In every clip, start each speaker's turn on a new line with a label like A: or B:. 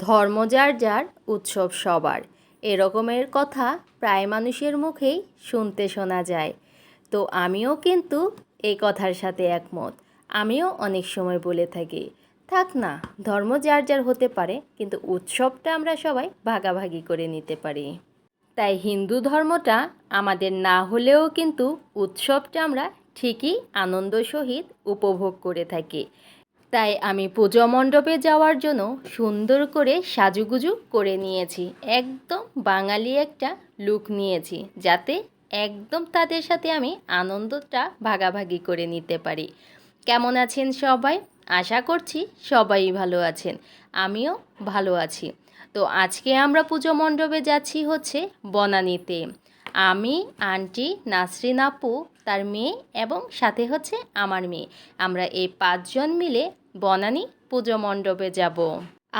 A: ধর্ম যার যার, উৎসব সবার। এরকমের কথা প্রায় মানুষের মুখেই শুনতে শোনা যায়। তো আমিও কিন্তু এই কথার সাথে একমত। আমিও অনেক সময় বলে থাকি, থাক না, ধর্ম যার যার হতে পারে, কিন্তু উৎসবটা আমরা সবাই ভাগাভাগি করে নিতে পারি। তাই হিন্দু ধর্মটা আমাদের না হলেও কিন্তু উৎসবটা আমরা ঠিকই আনন্দ সহিত উপভোগ করে থাকি। তাই আমি পুজো মণ্ডপে যাওয়ার জন্য সুন্দর করে সাজুগুজু করে নিয়েছি। একদম বাঙালি একটা লুক নিয়েছি, যাতে একদম তাদের সাথে আমি আনন্দটা ভাগাভাগি করে নিতে পারি। কেমন আছেন সবাই? আশা করছি সবাই ভালো আছেন। আমিও ভালো আছি। তো আজকে আমরা পুজো মণ্ডপে যাচ্ছি হচ্ছে বনানীতে। আমি, আন্টি, নাসরিন আপু তার মেয়ে এবং সাথে হচ্ছে আমার মেয়ে। আমরা এই পাঁচজন মিলে বনানী পুজো মণ্ডপে যাব।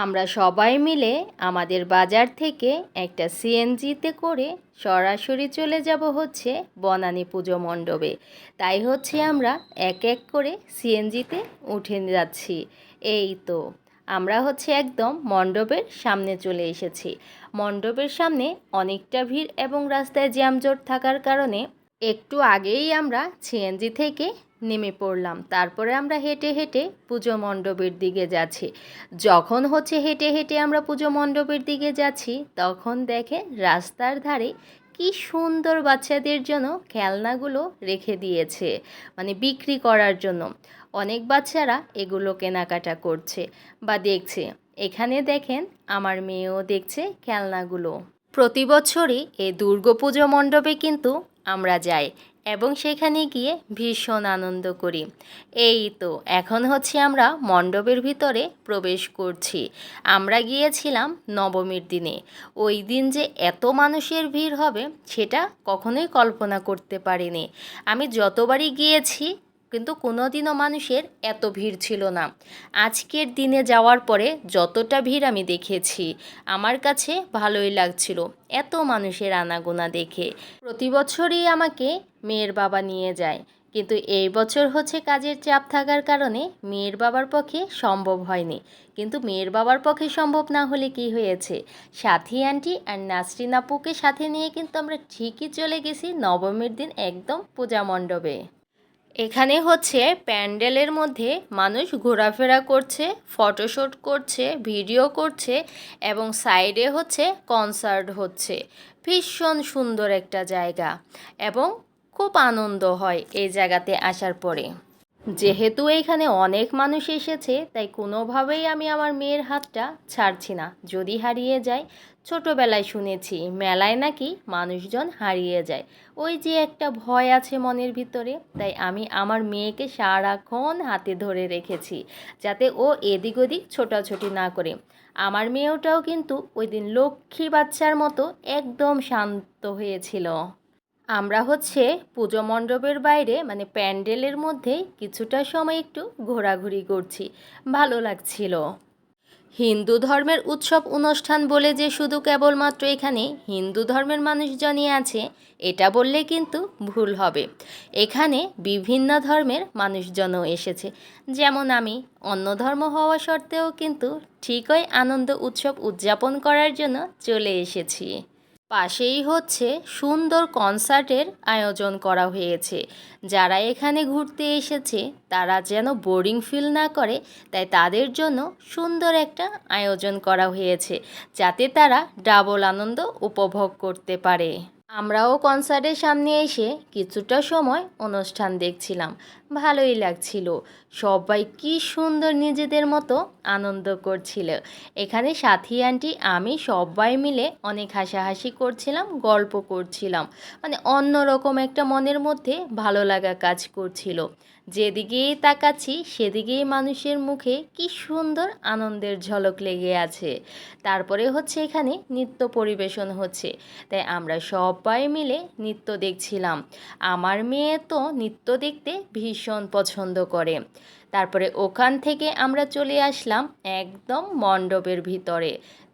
A: আমরা সবাই মিলে আমাদের বাজার থেকে একটা সিএনজিতে করে সরাসরি চলে যাব হচ্ছে বনানী পুজো মণ্ডপে। তাই হচ্ছে আমরা এক এক করে সিএনজিতে উঠে যাচ্ছি। এই তো, আমরা হচ্ছে একদম মণ্ডপের সামনে চলে এসেছি। মণ্ডপের সামনে অনেকটা ভিড় এবং রাস্তায় জ্যামজট থাকার কারণে একটু আগেই আমরা সিএনজি থেকে নেমে পড়লাম। তারপরে আমরা হেঁটে হেঁটে পুজো মণ্ডপের দিকে যাচ্ছি। যখন হচ্ছে হেঁটে হেঁটে আমরা পুজো মণ্ডপের দিকে যাচ্ছি, তখন দেখে রাস্তার ধারে কি সুন্দর বাচ্চাদের জন্য খেলনাগুলো রেখে দিয়েছে মানে বিক্রি করার জন্য। অনেক বাচ্চারা এগুলো কেনাকাটা করছে বা দেখছে। এখানে দেখেন, আমার মেয়েও দেখছে খেলনাগুলো। প্রতি বছরই এই দুর্গাপুজো মণ্ডপে কিন্তু আমরা যাই এবং সেখানে গিয়ে ভীষণ আনন্দ করি। এই তো, এখন হচ্ছে আমরা মণ্ডপের ভিতরে প্রবেশ করছি। আমরা গিয়েছিলাম নবমীর দিনে। ওই দিন যে এত মানুষের ভিড় হবে, সেটা কখনোই কল্পনা করতে পারিনি। আমি যতবারই গিয়েছি কিন্তু কোনো দিনও মানুষের এত ভিড় ছিল না। আজকের দিনে যাওয়ার পরে যতটা ভিড় আমি দেখেছি, আমার কাছে ভালোই লাগছিল এত মানুষের আনাগোনা দেখে। প্রতি বছরই আমাকে মেয়ের বাবা নিয়ে যায়, কিন্তু এই বছর হচ্ছে কাজের চাপ থাকার কারণে মেয়ের বাবার পক্ষে সম্ভব হয়নি। কিন্তু মেয়ের বাবার পক্ষে সম্ভব না হলে কি হয়েছে? সাথী আন্টি আর নাসরিন আপুকে সাথে নিয়ে কিন্তু আমরা ঠিকই চলে গেছি নবমীর দিন একদম পূজা মণ্ডপে। এখানে হচ্ছে প্যান্ডেলের মধ্যে মানুষ ঘোরাফেরা করছে ফটোশ্যুট করছে, ভিডিও করছে এবং সাইডে হচ্ছে কনসার্ট হচ্ছে। ভীষণ সুন্দর একটা জায়গা এবং খুব আনন্দ হয় এই জায়গাতে আসার পরে। যেহেতু এখানে অনেক মানুষ এসেছে, তাই কোনোভাবেই আমি আমার মেয়ের হাতটা ছাড়ছি না। যদি হারিয়ে যায়, ছোটোবেলায় শুনেছি, মেলায় নাকি মানুষজন হারিয়ে যায়। ওই যে একটা ভয় আছে মনের ভিতরে, তাই আমি আমার মেয়েকে সারাক্ষণ হাতে ধরে রেখেছি, যাতে ও এদিক ওদিক ছোটাছুটি না করে। আমার মেয়েটাও কিন্তু ওই দিন লক্ষ্মী বাচ্চার মতো একদম শান্ত হয়েছিল। আমরা হচ্ছে পুজো মণ্ডপের বাইরে মানে প্যান্ডেলের মধ্যে কিছুটা সময় একটু ঘোরাঘুরি করছি। ভালো লাগছিল। হিন্দু ধর্মের উৎসব অনুষ্ঠান বলে যে শুধু কেবলমাত্র এখানে হিন্দু ধর্মের মানুষজনই আছে, এটা বললে কিন্তু ভুল হবে। এখানে বিভিন্ন ধর্মের মানুষজনও এসেছে। যেমন আমি, অন্য ধর্ম হওয়া সত্ত্বেও কিন্তু ঠিকই আনন্দ উৎসব উদযাপন করার জন্য চলে এসেছি। পাশেই হচ্ছে সুন্দর কনসার্টের আয়োজন করা হয়েছে। যারা এখানে ঘুরতে এসেছে, তারা যেন বোরিং ফিল না করে, তাই তাদের জন্য সুন্দর একটা আয়োজন করা হয়েছে, যাতে তারা ডাবল আনন্দ উপভোগ করতে পারে। আমরাও কনসার্টের সামনে এসে কিছুটা সময় অনুষ্ঠান দেখছিলাম। ভালোই লাগছিল। সবাই কি সুন্দর নিজেদের মতো আনন্দ করছিল। এখানে সাথী আন্টি আমি সবাই মিলে অনেক হাসাহাসি করছিলাম, গল্প করছিলাম। মানে অন্যরকম একটা মনের মধ্যে ভালো লাগা কাজ করছিল। যেদিকেই তাকাচ্ছি, সেদিকেই মানুষের মুখে কি সুন্দর আনন্দের ঝলক লেগে আছে। তারপরে হচ্ছে এখানে নৃত্য পরিবেশন হচ্ছে। তাই আমরা সবাই মিলে নৃত্য দেখছিলাম। আমার মেয়ে তো নৃত্য দেখতে ভীষণ পছন্দ করে। তারপরে ওখান থেকে আমরা চলে আসলাম একদম মণ্ডপের ভিতরে।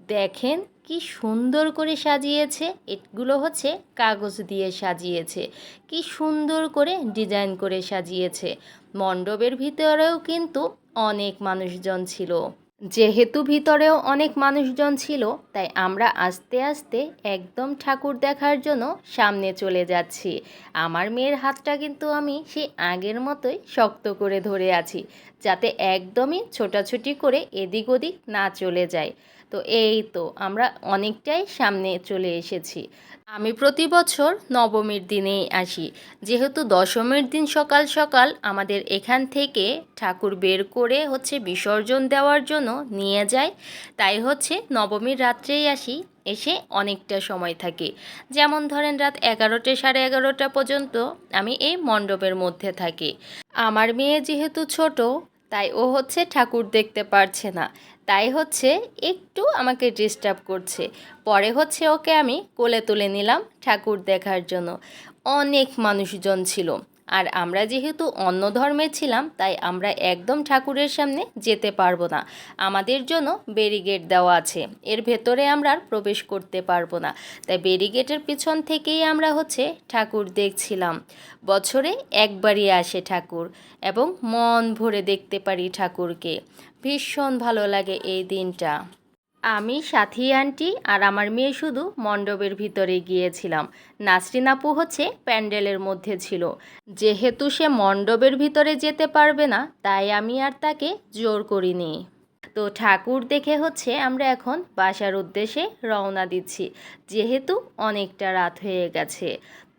A: দেখেন কি সুন্দর করে সাজিয়েছে। এগুলো হচ্ছে কাগজ দিয়ে সাজিয়েছে। কি সুন্দর করে ডিজাইন করে সাজিয়েছে। মণ্ডপের ভিতরেও কিন্তু অনেক মানুষজন ছিল। যেহেতু ভিতরেও অনেক মানুষজন ছিল, তাই আমরা আস্তে আস্তে একদম ঠাকুর দেখার জন্য সামনে চলে যাচ্ছি। আমার মেয়ের হাতটা কিন্তু আমি সেই আগের মতোই শক্ত করে ধরে আছি। যাতে একদমই ছোটাছুটি করে এদিক ওদিক না চলে যায়। তো এই তো আমরা অনেকটাই সামনে চলে এসেছি। আমি প্রতি বছর নবমীর দিনেই আসি। যেহেতু দশমীর দিন সকাল সকাল আমাদের এখান থেকে ঠাকুর বের করে হচ্ছে বিসর্জন দেওয়ার জন্য নিয়ে যায় তাই হচ্ছে নবমীর রাত্রেই আসি, এসে অনেকটা সময় থাকে। যেমন ধরেন রাত এগারোটা সাড়ে এগারোটা পর্যন্ত আমি এই মণ্ডপের মধ্যে থাকি। আমার মেয়ে যেহেতু ছোট তাই ও হচ্ছে ঠাকুর দেখতে পারছে না। তাই হচ্ছে একটু আমাকে ডিস্টার্ব করছে। পরে হচ্ছে ওকে আমি কোলে তুলে নিলাম ঠাকুর দেখার জন্য। অনেক মানুষজন ছিল। আর আমরা যেহেতু অন্য ধর্মের ছিলাম, তাই আমরা একদম ঠাকুরের সামনে যেতে পারব না। আমাদের জন্য ব্যারিগেট দেওয়া আছে। এর ভেতরে আমরা আর প্রবেশ করতে পারব না। তাই ব্যারিগেটের পিছন থেকেই আমরা হচ্ছে ঠাকুর দেখছিলাম। বছরে একবারই আসে ঠাকুর এবং মন ভরে দেখতে পারি ঠাকুরকে। ভীষণ ভালো লাগে এই দিনটা। আমি সাথী আন্টি আর আমার মেয়ে শুধু মণ্ডপের ভিতরে গিয়েছিলাম। নাসরিন আপু হচ্ছে প্যান্ডেলের মধ্যে ছিল। যেহেতু সে মণ্ডপের ভিতরে যেতে পারবে না, তাই আমি আর তাকে জোর করিনি। তো ঠাকুর দেখে হচ্ছে আমরা এখন বাসার উদ্দেশ্যে রওনা দিচ্ছি। যেহেতু অনেকটা রাত হয়ে গেছে।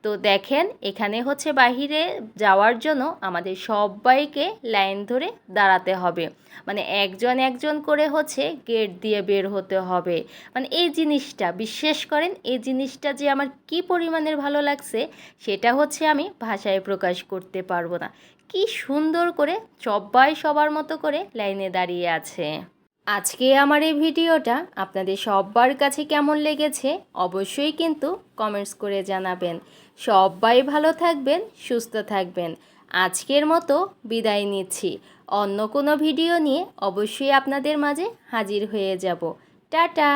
A: তো দেখেন, এখানে হচ্ছে বাহিরে যাওয়ার জন্য আমাদের সবাইকে লাইন ধরে দাঁড়াতে হবে। মানে একজন একজন করে হচ্ছে গেট দিয়ে বের হতে হবে। মানে এই জিনিসটা, বিশ্বাস করেন, এই জিনিসটা যে আমার কি পরিমাণের ভালো লাগছে, সেটা হচ্ছে আমি ভাষায় প্রকাশ করতে পারব না। কি সুন্দর করে সবাই সবার মতো করে লাইনে দাঁড়িয়ে আছে। আজকে আমার এই ভিডিওটা আপনাদের সবার কাছে কেমন লেগেছে অবশ্যই কিন্তু কমেন্টস করে জানাবেন। সবাই ভালো থাকবেন, সুস্থ থাকবেন। আজকের মতো বিদায় নিচ্ছি। অন্য কোনো ভিডিও নিয়ে অবশ্যই আপনাদের মাঝে হাজির হয়ে যাব। টাটা!